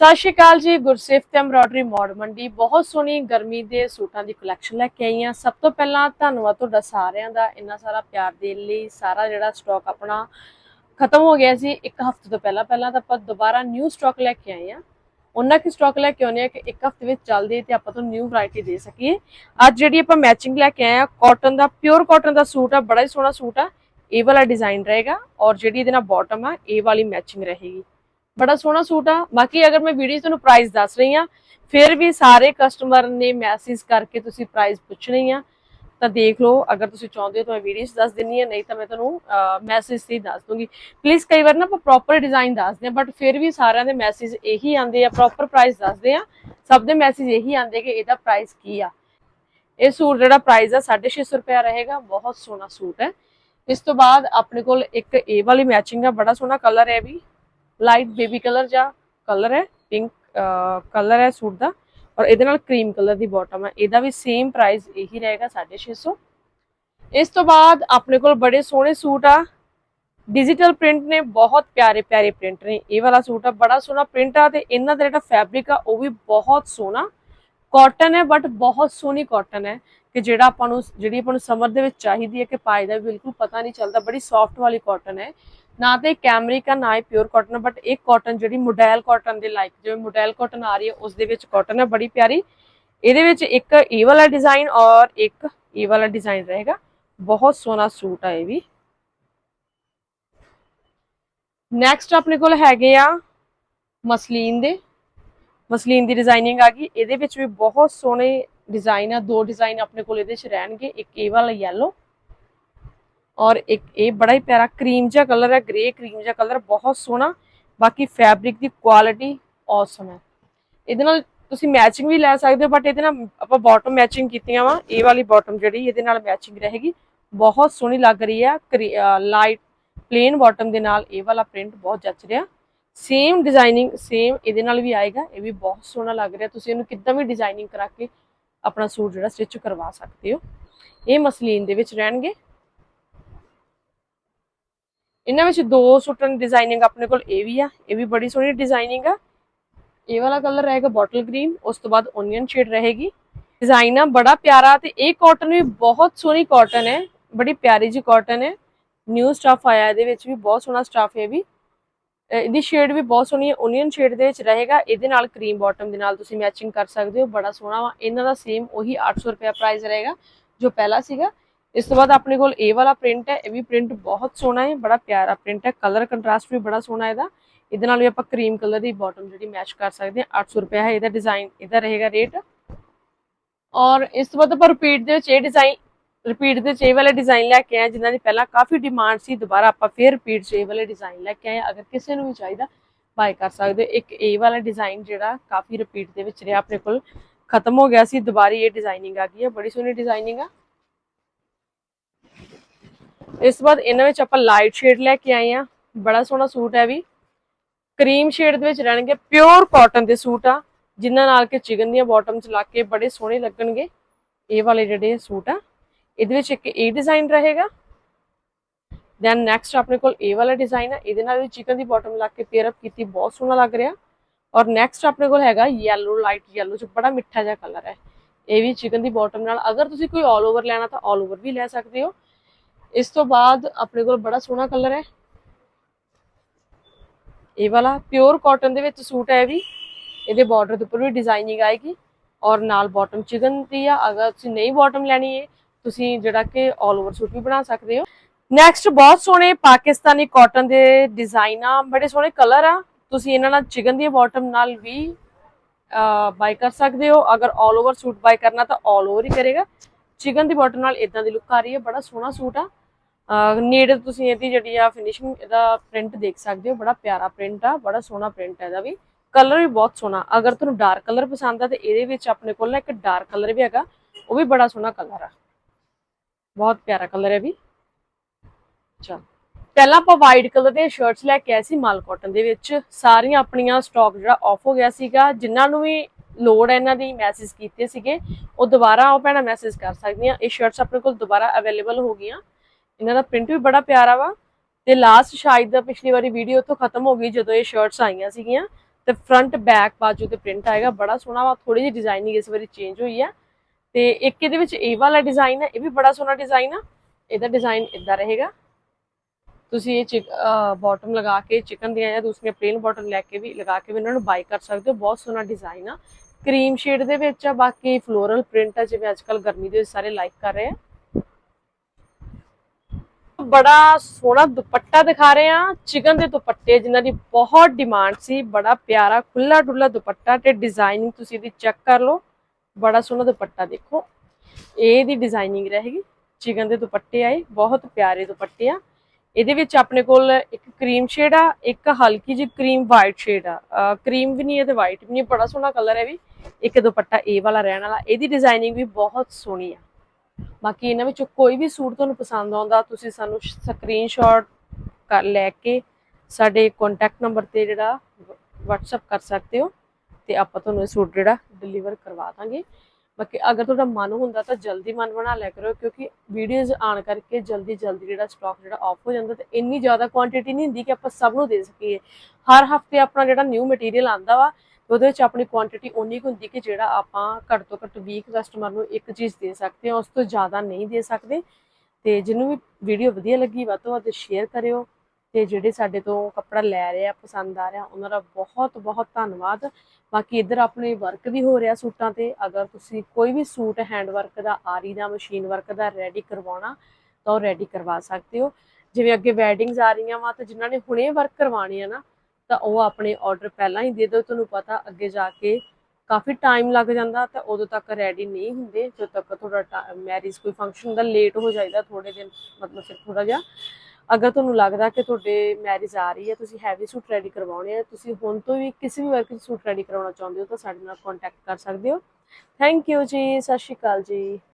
ਸਤਿ ਸ਼੍ਰੀ ਅਕਾਲ ਜੀ ਗੁਰਸੇਫ ਤੇ ਐਮਬ੍ਰੋਇਡਰੀ ਮੋਡ ਮੰਡੀ। ਬਹੁਤ ਸੋਹਣੀ ਗਰਮੀ ਦੇ ਸੂਟਾਂ ਦੀ ਕਲੈਕਸ਼ਨ ਲੈ ਕੇ ਆਈ ਹਾਂ। ਸਭ ਤੋਂ ਪਹਿਲਾਂ ਧੰਨਵਾਦ ਤੁਹਾਡਾ ਸਾਰਿਆਂ ਦਾ ਇੰਨਾ ਸਾਰਾ ਪਿਆਰ ਦੇਣ ਲਈ। ਸਾਰਾ ਜਿਹੜਾ ਸਟਾਕ ਆਪਣਾ ਖਤਮ ਹੋ ਗਿਆ ਸੀ, ਇੱਕ ਹਫ਼ਤੇ ਤੋਂ ਪਹਿਲਾਂ ਪਹਿਲਾਂ ਤਾਂ ਆਪਾਂ ਦੁਬਾਰਾ ਨਿਊ ਸਟਾਕ ਲੈ ਕੇ ਆਏ ਹਾਂ। ਉਹਨਾਂ ਕੀ ਸਟਾਕ ਲੈ ਕੇ ਆਉਨੇ ਆ ਕਿ ਇੱਕ ਹਫ਼ਤੇ ਵਿੱਚ ਚੱਲਦੀ ਹੈ ਤੇ ਆਪਾਂ ਤੁਹਾਨੂੰ ਨਿਊ ਵੈਰਾਈਟੀ ਦੇ ਸਕੀਏ। ਅੱਜ ਜਿਹੜੀ ਆਪਾਂ ਮੈਚਿੰਗ ਲੈ ਕੇ ਆਏ ਆ ਕਾਟਨ ਦਾ ਪਿਓਰ ਕਾਟਨ ਦਾ ਸੂਟ ਆ, ਬੜਾ ਹੀ ਸੋਹਣਾ ਸੂਟ ਆ। ਇਹ ਵਾਲਾ ਡਿਜ਼ਾਈਨ ਰਹੇਗਾ ਔਰ ਜਿਹੜੀ ਇਹਦੇ ਨਾਲ ਬਾਟਮ ਆ, ਇਹ ਵਾਲੀ ਮੈਚਿੰਗ ਰਹੇਗੀ। ਬੜਾ ਸੋਹਣਾ ਸੂਟ ਆ। ਬਾਕੀ ਅਗਰ ਮੈਂ ਵੀਡੀਓ 'ਚ ਤੁਹਾਨੂੰ ਪ੍ਰਾਈਸ ਦੱਸ ਰਹੀ ਆ ਫਿਰ ਵੀ ਸਾਰੇ ਕਸਟਮਰ ਨੇ ਮੈਸੇਜ ਕਰਕੇ ਤੁਸੀਂ ਪ੍ਰਾਈਸ ਪੁੱਛਣੀ ਆ। ਤਾਂ ਦੇਖ ਲਓ, ਅਗਰ ਤੁਸੀਂ ਚਾਹੁੰਦੇ ਹੋ ਤਾਂ ਮੈਂ ਵੀਡੀਓ 'ਚ ਦੱਸ ਦਿੰਨੀ ਆ, ਨਹੀਂ ਤਾਂ ਮੈਂ ਤੁਹਾਨੂੰ ਮੈਸੇਜ ਤੇ ਹੀ ਦੱਸ ਦੂੰਗੀ। ਪਲੀਜ਼ ਕਈ ਵਾਰ ਨਾ ਆਪਾਂ ਪ੍ਰੋਪਰ ਡਿਜ਼ਾਈਨ ਦੱਸਦੇ ਆ ਬਟ ਫਿਰ ਵੀ ਸਾਰਿਆਂ ਦੇ ਮੈਸੇਜ ਇਹੀ ਆਉਂਦੇ ਆ ਪ੍ਰੋਪਰ ਪ੍ਰਾਈਸ ਦੱਸਦੇ ਆ। ਸਭ ਦੇ ਮੈਸੇਜ ਇਹੀ ਆਉਂਦੇ ਕਿ ਇਹਦਾ ਪ੍ਰਾਈਸ ਕੀ ਆ। ਇਹ ਸੂਟ ਜਿਹੜਾ ਪ੍ਰਾਈਸ ਆ 650 ਰੁਪਏ ਰਹੇਗਾ। ਬਹੁਤ ਸੋਹਣਾ ਸੂਟ ਹੈ। ਇਸ ਤੋਂ ਬਾਅਦ ਆਪਣੇ ਕੋਲ ਇੱਕ ਇਹ ਵਾਲੀ ਮੈਚਿੰਗ ਆ, ਬੜਾ ਸੋਹਣਾ ਕਲਰ ਹੈ ਵੀ। ਲਾਈਟ ਬੇਬੀ ਕਲਰ ਜਾਂ ਕਲਰ ਹੈ ਪਿੰਕ ਕਲਰ ਹੈ ਸੂਟ ਦਾ ਔਰ ਇਹਦੇ ਨਾਲ ਕਰੀਮ ਕਲਰ ਦੀ ਬਾਟਮ ਹੈ। ਇਹਦਾ ਵੀ ਸੇਮ ਪ੍ਰਾਈਸ ਇਹੀ ਰਹੇਗਾ 650 ਇਸ ਤੋਂ ਬਾਅਦ ਆਪਣੇ ਕੋਲ ਬੜੇ ਸੋਹਣੇ ਸੂਟ ਆ। ਡਿਜੀਟਲ ਪ੍ਰਿੰਟ ਨੇ, ਬਹੁਤ ਪਿਆਰੇ ਪਿਆਰੇ ਪ੍ਰਿੰਟ ਨੇ। ਇਹ ਵਾਲਾ ਸੂਟ ਆ, ਬੜਾ ਸੋਹਣਾ ਪ੍ਰਿੰਟ ਆ ਤੇ ਇਹਨਾਂ ਦਾ ਜਿਹੜਾ ਫੈਬਰਿਕ ਆ, ਉਹ ਵੀ ਬਹੁਤ ਸੋਹਣਾ। ਕਾਟਨ ਹੈ ਬਟ ਬਹੁਤ ਸੋਹਣੀ ਕਾਟਨ ਹੈ ਕਿ ਜਿਹੜਾ ਆਪਾਂ ਨੂੰ, ਜਿਹੜੀ ਆਪਾਂ ਨੂੰ ਸਮਰ ਦੇ ਵਿੱਚ ਚਾਹੀਦੀ ਹੈ ਕਿ ਪਾਏ ਦਾ ਵੀ ਬਿਲਕੁਲ ਪਤਾ ਨਹੀਂ ਚੱਲਦਾ। ਬੜੀ ਸੌਫਟ ਵਾਲੀ ਕਾਟਨ ਹੈ। ਨਾ ਤੇ ਕੈਮਰਿਕ ਆ ਨਾ ਹੀ ਪਿਓਰ ਕਾਟਨ ਬਟ ਇਹ ਕਾਟਨ ਜਿਹੜੀ ਮੋਡੈਲ ਕਾਟਨ ਦੇ ਲਾਈਕ ਜਿਵੇਂ ਮੋਡੈਲ ਕਾਟਨ ਆ ਰਹੀ ਹੈ ਉਸ ਦੇ ਵਿੱਚ ਕਾਟਨ ਹੈ ਬੜੀ ਪਿਆਰੀ। ਇਹਦੇ ਵਿੱਚ ਇੱਕ ਇਹ ਵਾਲਾ ਡਿਜ਼ਾਈਨ ਔਰ ਇੱਕ ਇਹ ਵਾਲਾ ਡਿਜ਼ਾਈਨ ਰਹੇਗਾ। ਬਹੁਤ ਸੋਹਣਾ ਸੂਟ ਆ ਇਹ ਵੀ। ਨੈਕਸਟ ਆਪਣੇ ਕੋਲ ਹੈਗੇ ਆ ਮਸਲੀਨ ਦੇ। ਮਸਲੀਨ ਦੀ ਡਿਜ਼ਾਈਨਿੰਗ ਆ ਗਈ। ਇਹਦੇ ਵਿੱਚ ਵੀ ਬਹੁਤ ਸੋਹਣੇ ਡਿਜ਼ਾਈਨ ਆ। ਦੋ ਡਿਜ਼ਾਈਨ ਆਪਣੇ ਕੋਲ ਇਹਦੇ ਚ ਰਹਿਣਗੇ। ਇੱਕ ਇਹ ਵਾਲਾ ਯੈਲੋ ਔਰ ਇੱਕ ਇਹ ਬੜਾ ਹੀ ਪਿਆਰਾ ਕਰੀਮ ਜਿਹਾ ਕਲਰ ਹੈ ਗ੍ਰੇ ਕਰੀਮ ਜਿਹਾ ਕਲਰ, ਬਹੁਤ ਸੋਹਣਾ। ਬਾਕੀ ਫੈਬਰਿਕ ਦੀ ਕੁਆਲਿਟੀ ਔਸਮ ਹੈ। ਇਹਦੇ ਨਾਲ ਤੁਸੀਂ ਮੈਚਿੰਗ ਵੀ ਲੈ ਸਕਦੇ ਹੋ ਬਟ ਇਹਦੇ ਨਾਲ ਆਪਾਂ ਬਾਟਮ ਮੈਚਿੰਗ ਕੀਤੀਆਂ ਵਾ। ਇਹ ਵਾਲੀ ਬਾਟਮ ਜਿਹੜੀ, ਇਹਦੇ ਨਾਲ ਮੈਚਿੰਗ ਰਹੇਗੀ। ਬਹੁਤ ਸੋਹਣੀ ਲੱਗ ਰਹੀ ਹੈ ਲਾਈਟ ਪਲੇਨ ਬਾਟਮ ਦੇ ਨਾਲ ਇਹ ਵਾਲਾ ਪ੍ਰਿੰਟ ਬਹੁਤ ਜੱਚ ਰਿਹਾ। ਸੇਮ ਡਿਜ਼ਾਈਨਿੰਗ ਸੇਮ ਇਹਦੇ ਨਾਲ ਵੀ ਆਏਗਾ। ਇਹ ਵੀ ਬਹੁਤ ਸੋਹਣਾ ਲੱਗ ਰਿਹਾ। ਤੁਸੀਂ ਇਹਨੂੰ ਕਿੱਦਾਂ ਵੀ ਡਿਜ਼ਾਈਨਿੰਗ ਕਰਾ ਕੇ ਆਪਣਾ ਸੂਟ ਜਿਹੜਾ ਸਟਿਚ ਕਰਵਾ ਸਕਦੇ ਹੋ। ਇਹ ਮਸਲੀਨ ਦੇ ਵਿੱਚ ਰਹਿਣਗੇ। ਇਹਨਾਂ ਵਿੱਚ ਦੋ ਸੂਟਾਂ ਦੀ ਡਿਜ਼ਾਈਨਿੰਗ ਆਪਣੇ ਕੋਲ ਇਹ ਵੀ ਆ, ਇਹ ਵੀ ਬੜੀ ਸੋਹਣੀ ਡਿਜ਼ਾਈਨਿੰਗ ਆ। ਇਹ ਵਾਲਾ ਕਲਰ ਰਹੇਗਾ ਬੋਟਲ ਗ੍ਰੀਨ ਉਸ ਤੋਂ ਬਾਅਦ ਓਨੀਅਨ ਸ਼ੇਡ ਰਹੇਗੀ। ਡਿਜ਼ਾਈਨ ਆ ਬੜਾ ਪਿਆਰਾ ਤੇ ਇਹ ਕਾਟਨ ਵੀ ਬਹੁਤ ਸੋਹਣੀ ਕਾਟਨ ਹੈ, ਬੜੀ ਪਿਆਰੀ ਜੀ ਕਾਟਨ ਹੈ। ਨਿਊ ਸਟਫ ਆਇਆ ਇਹਦੇ ਵਿੱਚ ਵੀ, ਬਹੁਤ ਸੋਹਣਾ ਸਟਫ ਹੈ ਵੀ। ਇਹਦੀ ਸ਼ੇਡ ਵੀ ਬਹੁਤ ਸੋਹਣੀ ਹੈ ਓਨੀਅਨ ਸ਼ੇਡ ਦੇ ਵਿੱਚ ਰਹੇਗਾ, ਇਹਦੇ ਨਾਲ ਕਰੀਮ ਬਾਟਮ ਦੇ ਨਾਲ ਤੁਸੀਂ ਮੈਚਿੰਗ ਕਰ ਸਕਦੇ ਹੋ, ਬੜਾ ਸੋਹਣਾ ਵਾ। ਇਹਨਾਂ ਦਾ ਸੇਮ ਉਹੀ 800 ਰੁਪਏ ਪ੍ਰਾਈਸ ਰਹੇਗਾ, ਜੋ ਪਹਿਲਾ ਸੀਗਾ। ਇਸ ਤੋਂ ਬਾਅਦ ਆਪਣੇ ਕੋਲ ਇਹ ਵਾਲਾ ਪ੍ਰਿੰਟ ਹੈ, ਇਹ ਵੀ ਪ੍ਰਿੰਟ ਬਹੁਤ ਸੋਹਣਾ ਹੈ, ਬੜਾ ਪਿਆਰਾ ਪ੍ਰਿੰਟ ਹੈ ਕਲਰ ਕੰਟਰਾਸਟ ਵੀ ਬੜਾ ਸੋਹਣਾ ਇਹਦਾ। ਇਹਦੇ ਨਾਲ ਵੀ ਆਪਾਂ ਕਰੀਮ ਕਲਰ ਦੀ ਬਾਟਮ ਜਿਹੜੀ ਮੈਚ ਕਰ ਸਕਦੇ ਹਾਂ 800 ਰੁਪਏ ਹੈ ਇਹਦਾ ਡਿਜ਼ਾਈਨ ਇਹਦਾ ਰਹੇਗਾ ਰੇਟ ਔਰ ਇਸ ਤੋਂ ਬਾਅਦ ਆਪਾਂ ਰਿਪੀਟ ਦੇ ਵਿੱਚ ਇਹ ਡਿਜ਼ਾਈਨ ਰਿਪੀਟ ਦੇ ਵਿੱਚ ਇਹ ਵਾਲੇ ਡਿਜ਼ਾਈਨ ਲੈ ਕੇ ਆਏ ਜਿਨ੍ਹਾਂ ਦੀ ਪਹਿਲਾਂ ਕਾਫੀ ਡਿਮਾਂਡ ਸੀ, ਦੁਬਾਰਾ ਆਪਾਂ ਫੇਰ ਰਿਪੀਟ 'ਚ ਇਹ ਵਾਲੇ ਡਿਜ਼ਾਈਨ ਲੈ ਕੇ ਆਏ ਅਗਰ ਕਿਸੇ ਨੂੰ ਵੀ ਚਾਹੀਦਾ ਬਾਈ ਕਰ ਸਕਦੇ ਹੋ। ਇੱਕ ਇਹ ਵਾਲਾ ਡਿਜ਼ਾਈਨ ਜਿਹੜਾ ਕਾਫੀ ਰਿਪੀਟ ਦੇ ਵਿੱਚ ਰਿਹਾ, ਆਪਣੇ ਕੋਲ ਖਤਮ ਹੋ ਗਿਆ ਸੀ, ਦੁਬਾਰੀ ਇਹ ਡਿਜ਼ਾਈਨਿੰਗ ਆ ਗਈ ਹੈ, ਬੜੀ ਸੋਹਣੀ ਡਿਜ਼ਾਈਨਿੰਗ ਆ। ਇਸ ਤੋਂ ਬਾਅਦ ਇਹਨਾਂ ਵਿੱਚ ਆਪਾਂ ਲਾਈਟ ਸ਼ੇਡ ਲੈ ਕੇ ਆਏ ਆ ਬੜਾ ਸੋਹਣਾ ਸੂਟ ਹੈ ਵੀ। ਕਰੀਮ ਸ਼ੇਡ ਦੇ ਵਿੱਚ ਰਹਿਣਗੇ ਪਿਓਰ ਕਾਟਨ ਦੇ ਸੂਟ ਆ, ਜਿਨ੍ਹਾਂ ਨਾਲ ਕਿ ਚਿਕਨ ਦੀਆਂ ਬਾਟਮਸ ਲਾ ਕੇ ਬੜੇ ਸੋਹਣੇ ਲੱਗਣਗੇ। ਇਹ ਵਾਲੇ ਜਿਹੜੇ ਸੂਟ ਆ, ਇਹਦੇ ਵਿੱਚ ਇੱਕ ਇਹ ਡਿਜ਼ਾਈਨ ਰਹੇਗਾ। ਦੈਨ ਨੈਕਸਟ ਆਪਣੇ ਕੋਲ ਇਹ ਵਾਲਾ ਡਿਜ਼ਾਈਨ ਆ, ਇਹਦੇ ਨਾਲ ਵੀ ਚਿਕਨ ਦੀ ਬਾਟਮ ਲਾ ਕੇ ਪੇਅਰ ਅਪ ਕੀਤੀ, ਬਹੁਤ ਸੋਹਣਾ ਲੱਗ ਰਿਹਾ। ਔਰ ਨੈਕਸਟ ਆਪਣੇ ਕੋਲ ਹੈਗਾ ਯੈਲੋ ਲਾਈਟ ਯੈਲੋ ਚ ਬੜਾ ਮਿੱਠਾ ਜਿਹਾ ਕਲਰ ਹੈ। ਇਹ ਵੀ ਚਿਕਨ ਦੀ ਬਾਟਮ ਨਾਲ, ਅਗਰ ਤੁਸੀਂ ਕੋਈ ਆਲ ਓਵਰ ਲੈਣਾ ਤਾਂ ਆਲ ਓਵਰ ਵੀ ਲੈ ਸਕਦੇ ਹੋ। ਇਸ ਤੋਂ ਬਾਅਦ ਆਪਣੇ ਕੋਲ ਬੜਾ ਸੋਹਣਾ ਕਲਰ ਹੈ। ਇਹ ਵਾਲਾ ਪਿਓਰ ਕਾਟਨ ਦੇ ਵਿੱਚ ਸੂਟ ਹੈ ਇਹ ਵੀ। ਇਹਦੇ ਬਾਰਡਰ ਦੇ ਉੱਪਰ ਵੀ ਡਿਜ਼ਾਈਨਿੰਗ ਆਏਗੀ ਔਰ ਨਾਲ ਬਾਟਮ ਚਿਕਨ ਦੀ ਆ। ਅਗਰ ਤੁਸੀਂ ਨਹੀਂ ਬਾਟਮ ਲੈਣੀ ਹੈ ਤੁਸੀਂ ਜਿਹੜਾ ਕਿ ਆਲ ਓਵਰ ਸੂਟ ਵੀ ਬਣਾ ਸਕਦੇ ਹੋ। ਨੈਕਸਟ ਬਹੁਤ ਸੋਹਣੇ ਪਾਕਿਸਤਾਨੀ ਕਾਟਨ ਦੇ ਡਿਜ਼ਾਈਨ ਆ। ਬੜੇ ਸੋਹਣੇ ਕਲਰ ਆ। ਤੁਸੀਂ ਇਹਨਾਂ ਨਾਲ ਚਿਕਨ ਦੀ ਬਾਟਮ ਨਾਲ ਵੀ ਬਾਈ ਕਰ ਸਕਦੇ ਹੋ। ਅਗਰ ਆਲ ਓਵਰ ਸੂਟ ਬਾਈ ਕਰਨਾ ਤਾਂ ਆਲ ਓਵਰ ਹੀ ਕਰੇਗਾ। ਚਿਕਨ ਦੀ ਬਾਟਮ ਨਾਲ ਇਦਾਂ ਦੀ ਲੁੱਕ ਆ ਰਹੀ ਹੈ। ਬੜਾ ਸੋਹਣਾ ਸੂਟ ਆ। ਨੇੜੇ ਤੁਸੀਂ ਇਹਦੀ ਜਿਹੜੀ ਆ ਫਿਨਿਸ਼ਿੰਗ ਇਹਦਾ ਪ੍ਰਿੰਟ ਦੇਖ ਸਕਦੇ ਹੋ। ਬੜਾ ਪਿਆਰਾ ਪ੍ਰਿੰਟ ਆ, ਬੜਾ ਸੋਹਣਾ ਪ੍ਰਿੰਟ ਹੈ ਇਹਦਾ ਵੀ। ਕਲਰ ਵੀ ਬਹੁਤ ਸੋਹਣਾ। ਅਗਰ ਤੁਹਾਨੂੰ ਡਾਰਕ ਕਲਰ ਪਸੰਦ ਆ, ਤੇ ਇਹਦੇ ਵਿੱਚ ਆਪਣੇ ਕੋਲ ਨਾ ਇੱਕ ਡਾਰਕ ਕਲਰ ਵੀ ਹੈਗਾ। ਉਹ ਵੀ ਬੜਾ ਸੋਹਣਾ ਕਲਰ ਆ। ਬਹੁਤ ਪਿਆਰਾ ਕਲਰ ਹੈ ਵੀ। ਚਲ। ਪਹਿਲਾਂ ਆਪਾਂ ਵਾਈਟ ਕਲਰ ਦੀਆਂ ਸ਼ਰਟਸ ਲੈ ਕੇ ਆਏ ਸੀ ਮਾਲ ਕਾਟਨ ਦੇ ਵਿੱਚ। ਸਾਰੀਆਂ ਆਪਣੀਆਂ ਸਟਾਕ ਜਿਹੜਾ ਆਫ ਹੋ ਗਿਆ ਸੀਗਾ। ਜਿਨ੍ਹਾਂ ਨੂੰ ਵੀ ਲੋੜ ਹੈ ਇਹਨਾਂ ਦੀ ਮੈਸੇਜ ਕੀਤੇ ਸੀਗੇ, ਉਹ ਦੁਬਾਰਾ ਉਹ ਭੈਣਾ ਮੈਸੇਜ ਕਰ ਸਕਦੀਆਂ। ਇਹ ਸ਼ਰਟਸ ਆਪਣੇ ਕੋਲ ਦੁਬਾਰਾ ਅਵੇਲੇਬਲ ਹੋ ਗਈਆਂ। ਇਹਨਾਂ ਦਾ ਪ੍ਰਿੰਟ ਵੀ ਬੜਾ ਪਿਆਰਾ ਵਾ ਤੇ ਲਾਸਟ ਸ਼ਾਇਦ ਪਿਛਲੀ ਵਾਰੀ ਵੀਡੀਓ ਤੋਂ ਖਤਮ ਹੋ ਗਈ ਜਦੋਂ ਇਹ ਸ਼ਰਟਸ ਆਈਆਂ ਸੀਗੀਆਂ ਤੇ ਫਰੰਟ ਬੈਕ ਬਾਜੂ ਤੇ ਪ੍ਰਿੰਟ ਆਏਗਾ, ਬੜਾ ਸੋਹਣਾ ਵਾ ਥੋੜੀ ਜਿਹੀ ਡਿਜ਼ਾਈਨਿੰਗ ਇਸ ਵਾਰੀ ਚੇਂਜ ਹੋਈ ਆ ਤੇ ਇੱਕ ਇਹਦੇ ਵਿੱਚ ਇਹ ਵਾਲਾ ਡਿਜ਼ਾਈਨ ਹੈ ਇਹ ਵੀ ਬੜਾ ਸੋਹਣਾ ਡਿਜ਼ਾਈਨ ਆ, ਇਹਦਾ ਡਿਜ਼ਾਈਨ ਇਦਾਂ ਰਹੇਗਾ। ਤੁਸੀਂ ਇਹ ਬਾਟਮ ਲਗਾ ਕੇ ਚਿਕਨ ਦੀਆਂ ਜਾਂ ਦੂਸਰੀਆਂ ਪਲੇਨ ਬਾਟਮ ਲੈ ਕੇ ਵੀ ਲਗਾ ਕੇ ਵੀ ਇਹਨਾਂ ਨੂੰ ਬਾਈ ਕਰ ਸਕਦੇ ਹੋ, ਬਹੁਤ ਸੋਹਣਾ ਡਿਜ਼ਾਈਨ ਆ। ਕਰੀਮ ਸ਼ੇਡ ਦੇ ਵਿੱਚ ਆ, ਬਾਕੀ ਫਲੋਰਲ ਪ੍ਰਿੰਟ ਆ, ਜਿਵੇਂ ਅੱਜਕੱਲ ਗਰਮੀ ਦੇ ਵਿੱਚ ਸਾਰੇ ਲਾਈਕ ਕਰ ਰਹੇ ਆ। ਬੜਾ ਸੋਹਣਾ ਦੁਪੱਟਾ ਦਿਖਾ ਰਹੇ ਆ ਚਿਕਨ ਦੇ ਦੁਪੱਟੇ ਜਿਨ੍ਹਾਂ ਦੀ ਬਹੁਤ ਡਿਮਾਂਡ ਸੀ, ਬੜਾ ਪਿਆਰਾ ਖੁੱਲਾ ਡੁੱਲਾ ਦੁਪੱਟਾ ਤੇ ਡਿਜ਼ਾਈਨਿੰਗ ਤੁਸੀਂ ਇਹਦੀ ਚੈੱਕ ਕਰ ਲਓ। ਬੜਾ ਸੋਹਣਾ ਦੁਪੱਟਾ ਦੇਖੋ। ਇਹ ਦੀ ਡਿਜ਼ਾਈਨਿੰਗ ਰਹੇਗੀ। ਚਿਕਨ ਦੇ ਦੁਪੱਟੇ ਆਏ ਬਹੁਤ ਪਿਆਰੇ ਦੁਪੱਟੇ ਆ। ਇਹਦੇ ਵਿੱਚ ਆਪਣੇ ਕੋਲ ਇੱਕ ਕਰੀਮ ਸ਼ੇਡ ਆ, ਇੱਕ ਹਲਕੀ ਜਿਹੀ ਕਰੀਮ ਵਾਈਟ ਸ਼ੇਡ ਆ। ਕਰੀਮ ਵੀ ਨਹੀਂ ਹੈ ਤੇ ਵਾਈਟ ਵੀ ਨਹੀਂ, ਬੜਾ ਸੋਹਣਾ ਕਲਰ ਹੈ ਵੀ। ਇੱਕ ਦੁਪੱਟਾ ਇਹ ਵਾਲਾ ਰਹਿਣ ਵਾਲਾ। ਇਹਦੀ ਡਿਜ਼ਾਈਨਿੰਗ ਵੀ ਬਹੁਤ ਸੋਹਣੀ ਆ। ਬਾਕੀ ਇਹਨਾਂ ਵਿੱਚੋਂ ਕੋਈ ਵੀ ਸੂਟ ਤੁਹਾਨੂੰ ਪਸੰਦ ਆਉਂਦਾ, ਤੁਸੀਂ ਸਾਨੂੰ ਸਕਰੀਨਸ਼ਾਟ ਕਰ ਲੈ ਕੇ ਸਾਡੇ ਕੰਟੈਕਟ ਨੰਬਰ ਤੇ ਜਿਹੜਾ WhatsApp ਕਰ ਸਕਦੇ ਹੋ ਤੇ ਆਪਾਂ ਤੁਹਾਨੂੰ ਇਹ ਸੂਟ ਜਿਹੜਾ ਡਿਲੀਵਰ ਕਰਵਾ ਦਾਂਗੇ। ਬਾਕੀ ਅਗਰ ਤੁਹਾਡਾ ਮਨ ਹੁੰਦਾ ਤਾਂ ਜਲਦੀ ਮਨ ਬਣਾ ਲਿਆ ਕਰੋ ਕਿਉਂਕਿ ਵੀਡੀਓਜ਼ ਆਣ ਕਰਕੇ ਜਲਦੀ ਜਲਦੀ ਜਿਹੜਾ ਸਟਾਕ ਜਿਹੜਾ ਆਫ ਹੋ ਜਾਂਦਾ ਤੇ ਇੰਨੀ ਜ਼ਿਆਦਾ ਕੁਆਂਟੀਟੀ ਨਹੀਂ ਹੁੰਦੀ ਕਿ ਆਪਾਂ ਸਭ ਨੂੰ ਦੇ ਸਕੀਏ। ਹਰ ਹਫ਼ਤੇ ਆਪਣਾ ਜਿਹੜਾ ਨਿਊ ਮਟੀਰੀਅਲ ਆਂਦਾ ਵਾ ਤੇ ਉਹਦੇ ਵਿੱਚ ਆਪਣੀ ਕੁਆਂਟੀਟੀ ਉਨੀ ਕੁ ਹੁੰਦੀ ਕਿ ਜਿਹੜਾ ਆਪਾਂ ਘੱਟ ਤੋਂ ਘੱਟ 20 ਕਸਟਮਰ ਨੂੰ ਇੱਕ ਚੀਜ਼ ਦੇ ਸਕਦੇ ਹਾਂ, ਉਸ ਤੋਂ ਜ਼ਿਆਦਾ ਨਹੀਂ ਦੇ ਸਕਦੇ। ਤੇ ਜਿਹਨੂੰ ਵੀ ਵੀਡੀਓ ਵਧੀਆ ਲੱਗੀ, ਵੱਧ ਤੋਂ ਵੱਧ ਸ਼ੇਅਰ ਕਰਿਓ ਤੇ ਜਿਹੜੇ ਸਾਡੇ ਤੋਂ ਕੱਪੜਾ ਲੈ ਰਹੇ ਆ, ਪਸੰਦ ਆ ਰਿਹਾ ਉਹਨਾਂ ਦਾ ਬਹੁਤ ਬਹੁਤ ਧੰਨਵਾਦ। ਬਾਕੀ ਇੱਧਰ ਆਪਣੇ ਵਰਕ ਵੀ ਹੋ ਰਿਹਾ ਸੂਟਾਂ ਤੇ। ਅਗਰ ਤੁਸੀਂ ਕੋਈ ਵੀ ਸੂਟ ਹੈਂਡ ਵਰਕ ਦਾ, ਆਰੀ ਦਾ ਮਸ਼ੀਨ ਵਰਕ ਦਾ ਰੈਡੀ ਕਰਵਾਉਣਾ, ਤਾਂ ਉਹ ਰੈਡੀ ਕਰਵਾ ਸਕਦੇ ਹੋ। ਜਿਵੇਂ ਅੱਗੇ ਵੈਡਿੰਗਸ ਆ ਰਹੀਆਂ ਵਾ, ਤੇ ਜਿਨ੍ਹਾਂ ਨੇ ਹੁਣੇ ਵਰਕ ਕਰਵਾਉਣੇ ਆ ਨਾ ਤਾਂ ਉਹ ਆਪਣੇ ਆਰਡਰ ਪਹਿਲਾਂ ਹੀ ਦੇ ਦਿਓ, ਤੁਹਾਨੂੰ ਪਤਾ ਅੱਗੇ ਜਾ ਕੇ ਕਾਫੀ ਟਾਈਮ ਲੱਗ ਜਾਂਦਾ ਤਾਂ ਉਦੋਂ ਤੱਕ ਰੈਡੀ ਨਹੀਂ ਹੁੰਦੇ, ਜਦੋਂ ਤੱਕ ਤੁਹਾਡਾ ਮੈਰਿਜ ਕੋਈ ਫੰਕਸ਼ਨ ਦਾ ਲੇਟ ਹੋ ਜਾਈਦਾ ਥੋੜੇ ਦਿਨ, ਮਤਲਬ ਫਿਰ ਥੋੜਾ ਜਿਹਾ। ਅਗਰ ਤੁਹਾਨੂੰ ਲੱਗਦਾ ਕਿ ਤੁਹਾਡੇ ਮੈਰਿਜ ਆ ਰਹੀ ਹੈ, ਤੁਸੀਂ ਹੈਵੀ ਸੂਟ ਰੈਡੀ ਕਰਵਾਉਣੇ ਆ, ਤੁਸੀਂ ਹੁਣ ਤੋਂ ਵੀ ਕਿਸੇ ਵੀ ਵਰਕ ਸੂਟ ਰੈਡੀ ਕਰਵਾਉਣਾ ਚਾਹੁੰਦੇ ਹੋ ਤਾਂ ਸਾਡੇ ਨਾਲ ਕੰਟੈਕਟ ਕਰ ਸਕਦੇ ਹੋ। ਥੈਂਕ ਯੂ ਜੀ, ਸਤਿ ਸ਼੍ਰੀ ਅਕਾਲ ਜੀ।